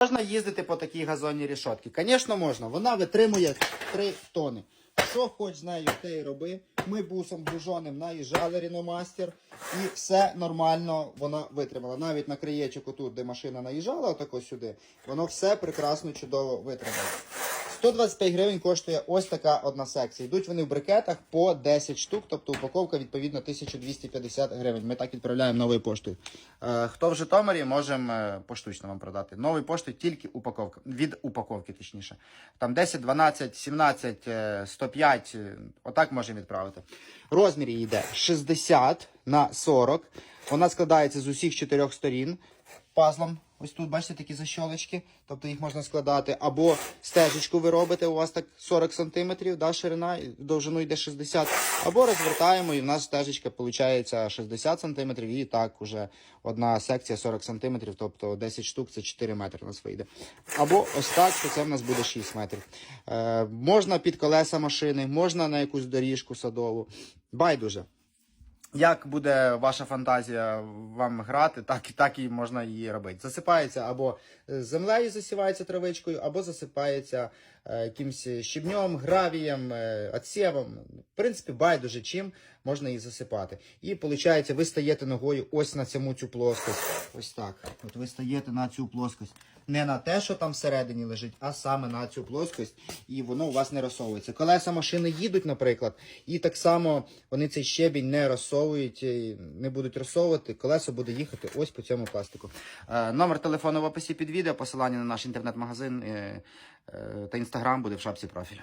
Можна їздити по такій газонній рішотці? Звісно, можна. Вона витримує 3 тони. Що хоч з нею, те й роби. Ми бусом дужоним наїжджали Ріномастер, і все нормально вона витримала. Навіть на краєчику тут, де машина наїжджала, отако сюди, воно все прекрасно, чудово витримало. 125 гривень коштує ось така одна секція. Йдуть вони в брикетах по 10 штук, тобто упаковка відповідно 1250 гривень. Ми так відправляємо новою поштою. Е, хто в Житомирі, можемо е, поштучно вам продати. Новою поштою тільки упаковка. Від упаковки, точніше. Там 10, 12, 17, е, 105. е, Отак можемо відправити. Розмір її йде 60 на 40. Вона складається з усіх чотирьох сторін пазлом. Ось тут, бачите, такі защолочки, тобто їх можна складати. Або стежечку ви робите, у вас так 40 см, да, ширина, довжину йде 60 Або розвертаємо, і в нас стежечка виходить 60 см, і так уже одна секція 40 см, тобто 10 штук це 4 метри у нас вийде. Або ось так, то це в нас буде 6 метрів. Е, можна під колеса машини, можна на якусь доріжку садову. Байдуже. Як буде ваша фантазія вам грати, так так і можна її робити. Засипається або землею засівається травичкою, або засипається е, якимось щебнем, гравієм, е, отсєвом. В принципі, байдуже чим можна її засипати. І виходить, ви стаєте ногою ось на цьому цю плоскость. Ось так. От ви стаєте на цю плоскость. Не на те, що там всередині лежить, а саме на цю плоскость, і воно у вас не розсовується. Колеса машини їдуть, наприклад, і так само вони цей щебінь не розсовують, і не будуть розсовувати. Колесо буде їхати ось по цьому пластику. Е, номер телефону в описі під відео, посилання на наш інтернет-магазин е, е, та інстаграм буде в шапці профіля.